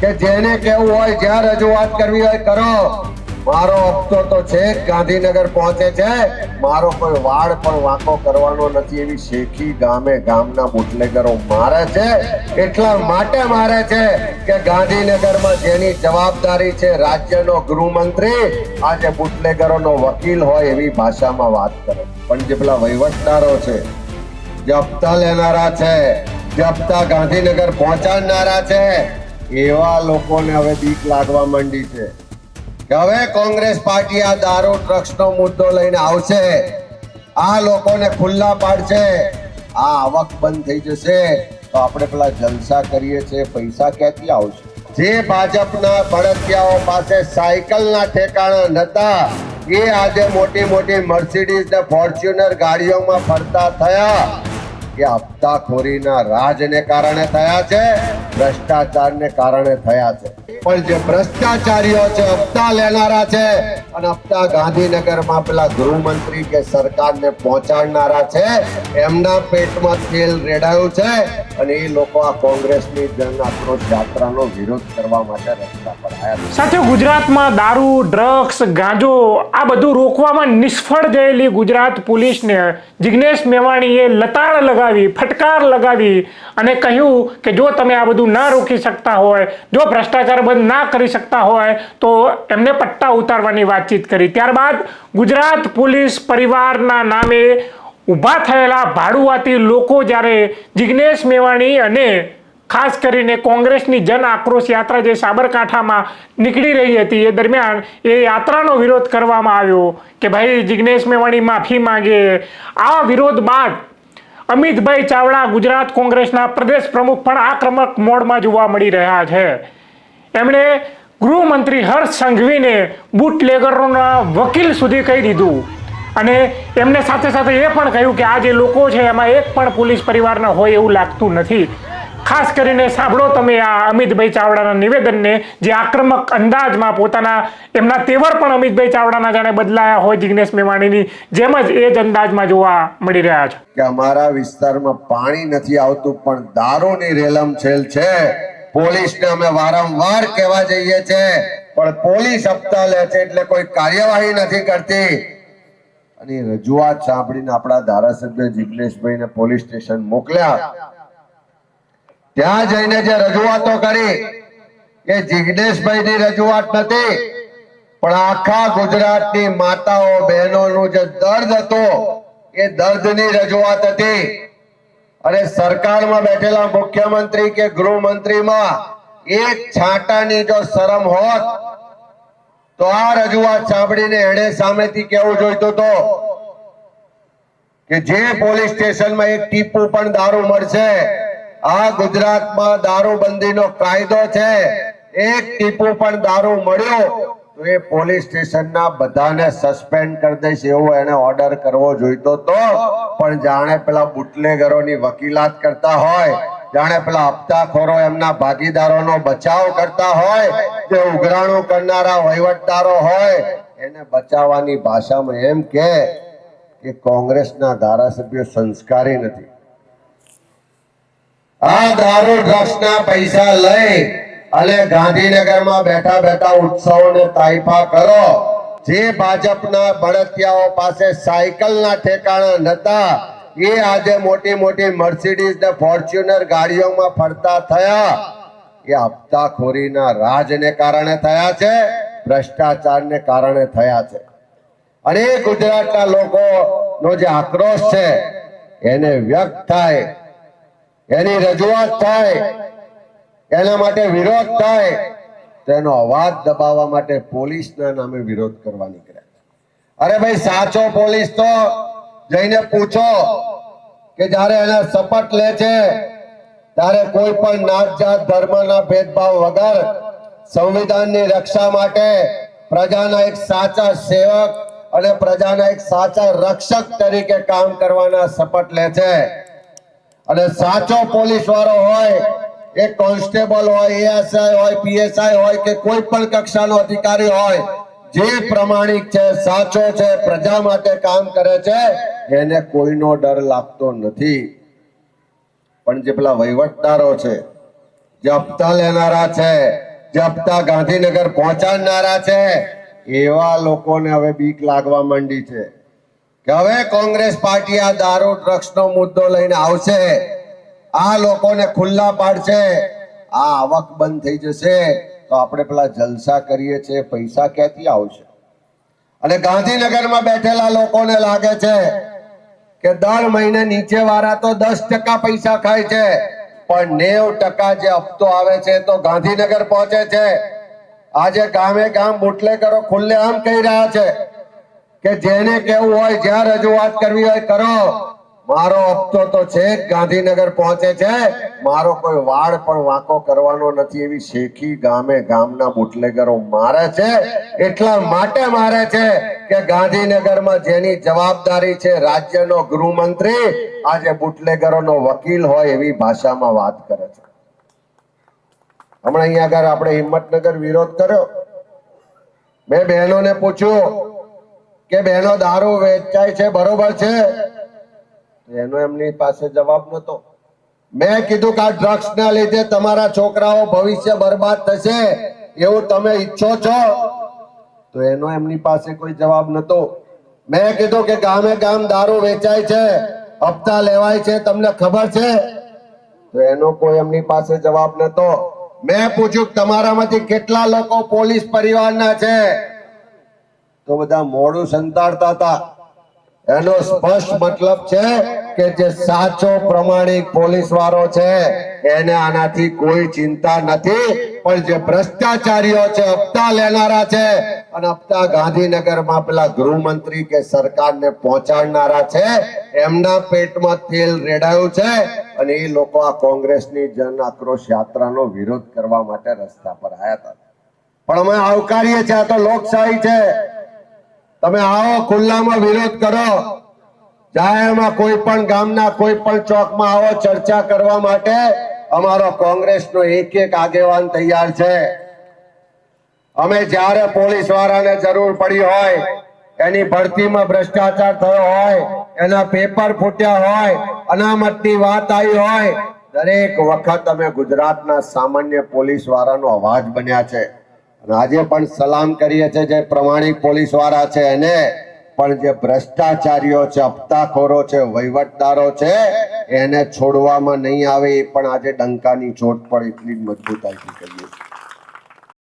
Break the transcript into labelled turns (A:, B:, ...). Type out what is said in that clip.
A: કે જેને કેવું હોય, જ્યાં રજૂઆત કરવી હોય, કરો. મારો હપ્તો તો છે ગાંધીનગર પહોંચે છે. મારો કોઈ વાળ પણ વાંકો કરવાનો નથી એવી શેખી ગામે ગામના બુટલેગરો મારે છે. એટલા માટે મારે છે કે ગાંધીનગરમાં જેની જવાબદારી છે રાજ્યનો ગૃહમંત્રી, આજે બુટલેગરોનો વકીલ હોય એવી ભાષામાં વાત કરે. પણ જે પેલા વહીવટદારો છે, જે લેનારા છે, જે ગાંધીનગર પહોંચાડનારા છે એવા લોકોને હવે બીક લાગવા માંડી છે કે હવે કોંગ્રેસ પાર્ટી આ દારૂ, ડ્રગ્સનો મુદ્દો લઈને આવશે. આ લોકોને ખુલ્લા પાડશે. આ આવક બંધ થઈ જશે. તો આપણે પેલા જલસા કરીએ છીએ, પૈસા ક્યાંથી આવશે? જે ભાજપના ભડતિયાઓ પાસે સાયકલના ઠેકાણા નતા, એ આજે મોટી મોટી મર્સિડીઝ ને ફોર્ચ્યુનર ગાડીઓમાં ફરતા થયા. એ હપ્તાખોરીના રાજને કારણે થયા છે, ભ્રષ્ટાચારને કારણે થયા છે. પણ જે ભ્રષ્ટાચારીઓ છે, હપ્તા લેનારા છે અને હપ્તા ગાંધીનગરમાં પેલા ગૃહમંત્રી કે સરકારને પહોંચાડનારા છે, એમના પેટમાં તેલ રેડાયું છે અને એ લોકો આ કોંગ્રેસની જન આક્રોશ યાત્રાનો વિરોધ કરવા માટે રસ્તા પર આવ્યા
B: સાથે ગુજરાતમાં દારૂ, ડ્રગ્સ, ગાંજો આ બધું રોકવામાં નિષ્ફળ ગયેલી ગુજરાત પોલીસને. જિગ્નેશ મેવાણીએ લતાડ લગાવી, ફટકાર લગાવી અને કહ્યું કે જો તમે આ બધું ના રોકી શકતા હોય, જો ભ્રષ્ટાચાર બંધ ના કરી શકતા હોય, તો એમને પટ્ટા ઉતારવાની વાતચીત કરી. ત્યારબાદ ગુજરાત પોલીસ પરિવારના નામે ઊભા થયેલા ભાડુઆતી લોકો જ્યારે જિગ્નેશ મેવાણી અને ખાસ કરીને કોંગ્રેસની જન આક્રોશ યાત્રા જે સાબરકાંઠામાં નીકળી રહી હતી, એ દરમિયાન એ યાત્રાનો વિરોધ કરવામાં આવ્યો કે ભાઈ જિગ્નેશ મેવાણી માફી માંગે. આ વિરોધ બાદ અમિતભાઈ ચાવડા ગુજરાત કોંગ્રેસના પ્રદેશ પ્રમુખ પણ આક્રમક મોડમાં જોવા મળી રહ્યા છે. એમણે ગૃહમંત્રી હર્ષ સંઘવીને બુટલેગરોના વકીલ સુધી કહી દીધું. અને એમને સાથે સાથે એ પણ કહ્યું કે આ જે લોકો છે, એમાં એક પણ પોલીસ પરિવારના હોય એવું લાગતું નથી. ખાસ કરીને સાંભળો તમે આ અમિતભાઈ ચાવડાના નિવેદનને, જે આક્રમક અંદાજમાં પોતાના, એમના તેવર પણ અમિતભાઈ ચાવડાના જાણે બદલાયા હોય જિગ્નેશ મેવાણીની, જેમ જ એ જ અંદાજમાં જોવા મળી રહ્યા છે.
A: કે અમારા વિસ્તારમાં પાણી નથી આવતું, પણ દારૂની રેલમછેલ છે. પોલીસને અમે વારંવાર કહેવા જઈએ છે, પણ પોલીસ હપ્તા લે છે એટલે કોઈ કાર્યવાહી નથી કરતી. અને રજૂઆત સાંભળીને આપણા ધારાસભ્ય જિગ્નેશભાઈને પોલીસ સ્ટેશન મોકલ્યા. ત્યાં જઈને જે રજૂઆતો કરી, એ જિગ્નેશભાઈની રજૂઆત નથી, પણ આખા ગુજરાતની માતાઓ બહેનોનું જે દર્દ હતો, એ દર્દની રજૂઆત હતી. અને સરકારમાં બેઠેલા મુખ્યમંત્રી કે ગૃહમંત્રીમાં એક છાંટાની જો શરમ હોત, તો આ રજૂઆત સાંભળીને એણે સામેથી કેવું જોઈતું તો, કે જે પોલીસ સ્ટેશનમાં એક ટીપુ પણ દારૂ મળશે આ ગુજરાતમાં દારૂબંધીનો કાયદો છે. એક ટીપુ પણ દારૂ મળ્યો, તો એ પોલીસ સ્ટેશનના બધાને સસ્પેન્ડ કરી દઈશ એવો એને ઓર્ડર કરવો જોઈતો તો. પણ જાણે પેલા બુટલેગરોની વકીલાત કરતા હોય, જાણે પેલા હપ્તાખોરો એમના ભાગીદારોનો બચાવ કરતા હોય, જે ઉઘરાણું કરનારા વહીવટદારો હોય, એને બચાવવાની ભાષામાં એમ કે કોંગ્રેસના ધારાસભ્યો સંસ્કારી નથી. આ દારૂ ડ્રગ્સના પૈસા લઈ અને ગાંધીનગરમાં બેઠા બેઠા ઉત્સવોને તાઇફા કરો. જે ભાજપના બળતિયાઓ પાસે સાયકલના ઠેકાણા નતા, એ આજે મોટી મોટી મર્સિડીઝ ને ફોર્ચ્યુનર ગાડીઓમાં ફરતા થયા. એ હપ્તાખોરીના રાજને કારણે થયા છે, ભ્રષ્ટાચારને કારણે થયા છે. અને ગુજરાતના લોકોનો જે આક્રોશ છે, એને વ્યક્ત થાય એની રજૂઆત થાય, એના માટે વિરોધ થાય તેનો અવાજ દબાવવા માટે પોલીસના નામે વિરોધ કરવા નીકળ્યા અરે ભાઈ, સાચો પોલીસ તો જઈને પૂછો કે જ્યારે એના શપથ લે છે, ત્યારે કોઈ પણ નાત જાત ધર્મના ભેદભાવ વગર સંવિધાનની રક્ષા માટે પ્રજાના એક સાચા સેવક અને પ્રજાના એક સાચા રક્ષક તરીકે કામ કરવાના શપથ લે છે. અને સાચો પોલીસ વાળો હોય, એ કોન્સ્ટેબલ હોય એએસઆઈ હોય પીએસઆઈ હોય કે કોઈ પણ કક્ષાનો અધિકારી હોય, જે પ્રમાણિક છે, સાચો છે, પ્રજા માટે કામ કરે છે, એને કોઈનો ડર લાગતો નથી. પણ જે પેલા વહીવટદારો છે, જે હપ્તા લેનારા છે, જે હપ્તા ગાંધીનગર પહોંચાડનારા છે, એવા લોકોને હવે બીક લાગવા માંડી છે. કે હવે કોંગ્રેસ પાર્ટી આ દારૂ, ડ્રગ્સનો મુદ્દો લઈને આવશે. આ લોકોને ખુલ્લા પાડશે. આ આવક બંધ થઈ જશે. તો આપણે પેલા જલસા કરીએ છીએ, પૈસા ક્યાંથી આવશે? અને ગાંધીનગરમાં બેઠેલા લોકોને લાગે છે કે દર મહિને નીચે વાળા તો દસ ટકા પૈસા ખાય છે, પણ નેવ ટકા જે હપ્તો આવે છે તો ગાંધીનગર પહોંચે છે. આજે ગામે ગામ બુટલેગરો ખુલ્લે આમ કહી રહ્યા છે. કે જેને કેવું હોય, જ્યાં રજૂઆત કરવી હોય, કરો. મારો હપ્તો તો છે, ગાંધીનગર પહોંચે છે. મારો કોઈ વાળ પણ વાંકો કરવાનો નથી એવી શેખી ગામે ગામના બુટલેગરો મારે છે. એટલા માટે મારે છે કે ગાંધીનગરમાં જેની જવાબદારી છે રાજ્યનો ગૃહમંત્રી, આજે બુટલેગરોનો વકીલ હોય એવી ભાષામાં વાત કરે છે. હમણાં અહીંયા આગળ આપણે હિંમતનગર વિરોધ કર્યો. મેં બહેનોને પૂછ્યું કે બહેનો દારૂ વેચાય છે, બરોબર છે? એનો એમની પાસે જવાબ નતો મેં કીધું કે આ ડ્રગ્સ ના લીધે તમારા છોકરાઓ ભવિષ્ય બરબાદ થશે, એવું તમે ઈચ્છો છો? તો એનો એમની પાસે કોઈ જવાબ નતો મેં કીધું કે ગામે ગામ દારૂ વેચાય છે, હપ્તા લેવાય છે, તમને ખબર છે? તો એનો કોઈ એમની પાસે જવાબ નતો મેં પૂછ્યું તમારામાંથી કેટલા લોકો પોલીસ પરિવારના છે? તો બધા મોડું સંતાડતા હતા. એનો સ્પષ્ટ મતલબ છે કે જે સાચો પ્રમાણિક પોલીસ વાળો છે, એને આનાથી કોઈ ચિંતા નથી. પણ જે ભ્રષ્ટાચારીઓ છે, હપ્તા લેનારા છે, અને હપ્તા ગાંધીનગરમાં પેલા ગૃહમંત્રી કે સરકારને પહોંચાડનારા છે, એમના પેટમાં તેલ રેડાયું છે, અને એ લોકો આ કોંગ્રેસની જન આક્રોશ યાત્રાનો વિરોધ કરવા માટે રસ્તા પર આવ્યા હતા. પણ અમે આવકારીએ છીએ, આ તો લોકશાહી છે. તમે આવો, ખુલ્લામાં વિરોધ કરો. જાહેરમાં કોઈ પણ ગામના કોઈ પણ ચોકમાં આવો ચર્ચા કરવા માટે અમારો કોંગ્રેસનો એક એક આગેવાન તૈયાર છે. અમે જ્યારે પોલીસ વાળાને જરૂર પડી હોય, એની ભરતીમાં ભ્રષ્ટાચાર થયો હોય, એના પેપર ફૂટ્યા હોય, અનામતની વાત આવી હોય, દરેક વખત અમે ગુજરાતના સામાન્ય પોલીસ વાળાનો અવાજ બન્યા છે. આજે પણ સલામ કરીએ છીએ, જે પ્રમાણિક પોલીસવાળા છે એને. પણ જે ભ્રષ્ટાચારીઓ છે, હપ્તાખોરો છે, વહીવટદારો છે, એને છોડવામાં નહીં આવે. એ પણ આજે ડંકાની ચોટ પણ એટલી જ મજબૂતાઈથી કરીએ છીએ.